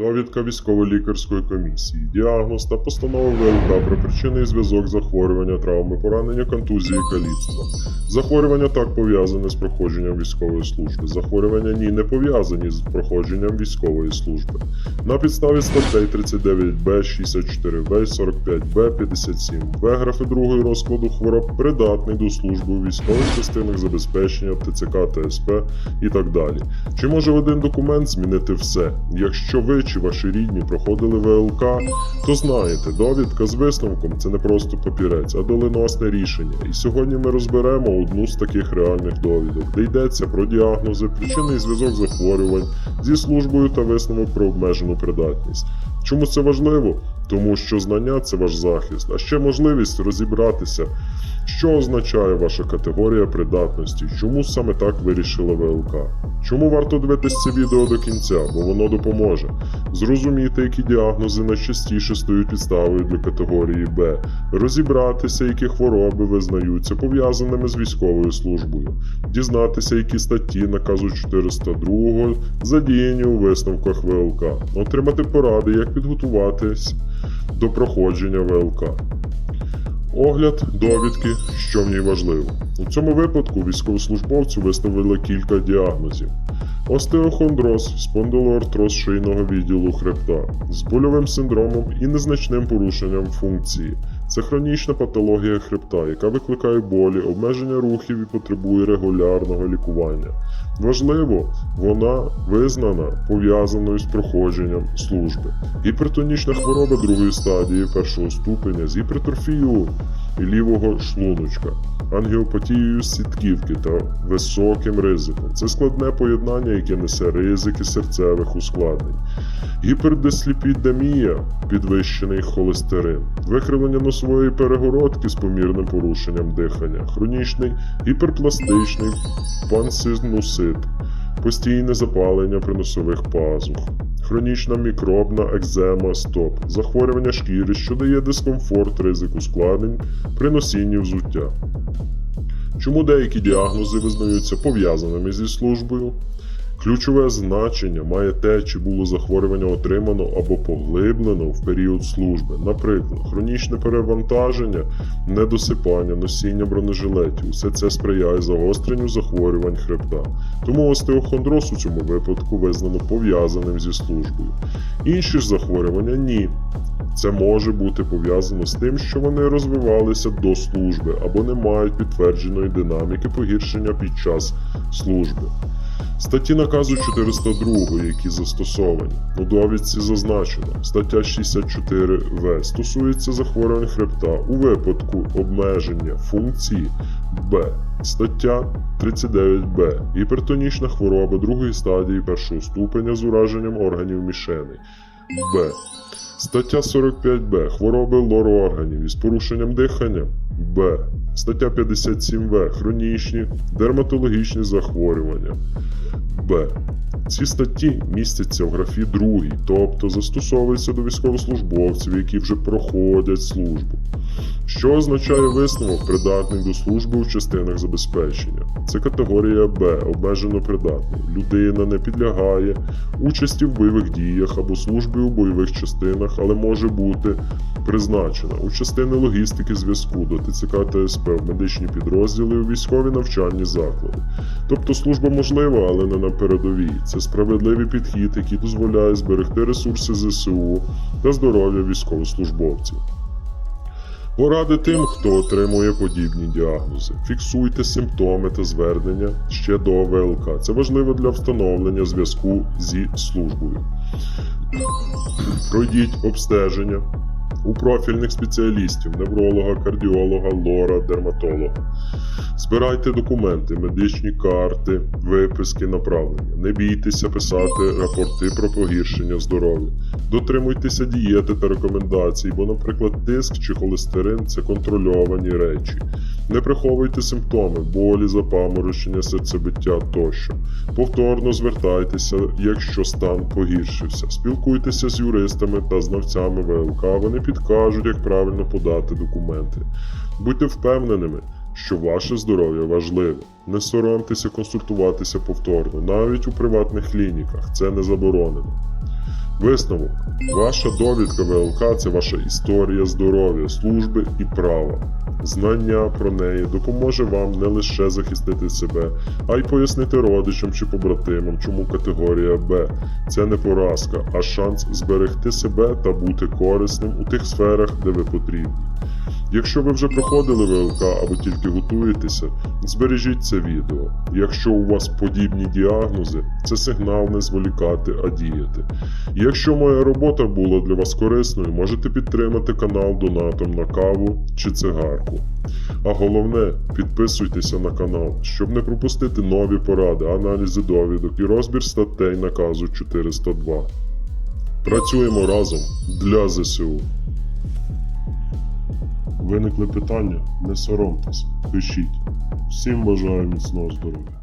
Довідка військово-лікарської комісії, діагноз та постанова ВЛК про причини і зв'язок захворювання, травми, поранення, контузії, каліцтва. Захворювання так пов'язане з проходженням військової служби. Захворювання ні не пов'язані з проходженням військової служби. На підставі статей 39Б, 64Б, 45Б, 57Б графи другої розкладу хвороб придатний до служби у військових частинах забезпечення ТЦК та СП і так далі. Чи може один документ змінити все? Якщо ви чи ваші рідні проходили ВЛК, то знаєте, довідка з висновком це не просто папірець, а доленосне рішення. І сьогодні ми розберемо одну з таких реальних довідок, де йдеться про діагнози, причини і зв'язок захворювань зі службою та висновок про обмежену придатність. Чому це важливо? Тому що знання це ваш захист, а ще можливість розібратися, що означає ваша категорія придатності, чому саме так вирішила ВЛК. Чому варто дивитися це відео до кінця, бо воно допоможе зрозуміти, які діагнози найчастіше стають підставою для категорії Б, розібратися, які хвороби визнаються пов'язаними з військовою службою, дізнатися, які статті наказу 402 задіяні у висновках ВЛК, отримати поради, як підготуватись до проходження ВЛК. Огляд довідки, що в ній важливо. У цьому випадку військовослужбовцю виставили кілька діагнозів: остеохондроз, спондилоартроз шийного відділу хребта з больовим синдромом і незначним порушенням функції. Це хронічна патологія хребта, яка викликає болі, обмеження рухів і потребує регулярного лікування. Важливо, вона визнана пов'язаною з проходженням служби. Гіпертонічна хвороба другої стадії першого ступеня з гіпертрофією лівого шлуночка, ангіопатією сітківки та високим ризиком. Це складне поєднання, яке несе ризики серцевих ускладнень. Гіпердисліпідемія, підвищений холестерин, викривлення носової перегородки з помірним порушенням дихання, хронічний гіперпластичний пансинусит, постійне запалення приносових пазух, хронічна мікробна екзема стоп, захворювання шкіри, що дає дискомфорт, ризик ускладнень при носінні взуття. Чому деякі діагнози визнаються пов'язаними зі службою? Ключове значення має те, чи було захворювання отримано або поглиблено в період служби, наприклад, хронічне перевантаження, недосипання, носіння бронежилетів. Усе це сприяє загостренню захворювань хребта. Тому остеохондроз у цьому випадку визнано пов'язаним зі службою. Інші ж захворювання ні. Це може бути пов'язано з тим, що вони розвивалися до служби або не мають підтвердженої динаміки погіршення під час служби. Статті наказу 402, які застосовані. У довідці зазначено, стаття 64В стосується захворювань хребта у випадку обмеження функції Б. Стаття 39Б. Гіпертонічна хвороба другої стадії першого ступеня з ураженням органів мішени. Б. Стаття 45Б. Хвороби лор-органів із порушенням дихання. Б. Стаття 57В. Хронічні дерматологічні захворювання. Б. Ці статті містяться в графі 2, тобто застосовуються до військовослужбовців, які вже проходять службу. Що означає висновок придатний до служби у частинах забезпечення? Це категорія Б, обмежено придатний. Людина не підлягає участі в бойових діях або службі у бойових частинах, але може бути призначена у частини логістики зв'язку до ТЦК та СП в медичні підрозділи у військові навчальні заклади. Тобто служба можлива, але не на передовій. Це справедливий підхід, який дозволяє зберегти ресурси ЗСУ та здоров'я військовослужбовців. Поради тим, хто отримує подібні діагнози. Фіксуйте симптоми та звернення ще до ВЛК. Це важливо для встановлення зв'язку зі службою. Пройдіть обстеження у профільних спеціалістів, невролога, кардіолога, лора, дерматолога. Збирайте документи, медичні карти, виписки, направлення. Не бійтеся писати рапорти про погіршення здоров'я. Дотримуйтеся дієти та рекомендацій, бо, наприклад, тиск чи холестерин це контрольовані речі. Не приховуйте симптоми, болі, запаморочення, серцебиття тощо. Повторно звертайтеся, якщо стан погіршився. Спілкуйтеся з юристами та знавцями ВЛК, вони підкажуть, як правильно подати документи. Будьте впевненими, що ваше здоров'я важливе. Не соромтеся консультуватися повторно, навіть у приватних клініках це не заборонено. Висновок. Ваша довідка ВЛК це ваша історія здоров'я, служби і права. Знання про неї допоможе вам не лише захистити себе, а й пояснити родичам чи побратимам, чому категорія Б це не поразка, а шанс зберегти себе та бути корисним у тих сферах, де ви потрібні. Якщо ви вже проходили ВЛК або тільки готуєтеся, збережіть це відео. Якщо у вас подібні діагнози, це сигнал не зволікати, а діяти. Якщо моя робота була для вас корисною, можете підтримати канал донатом на каву чи цигарку. А головне, підписуйтеся на канал, щоб не пропустити нові поради, аналізи довідок і розбір статей наказу 402. Працюємо разом для ЗСУ. Виникли питання? Не соромтесь, пишіть. Всім бажаю міцного здоров'я.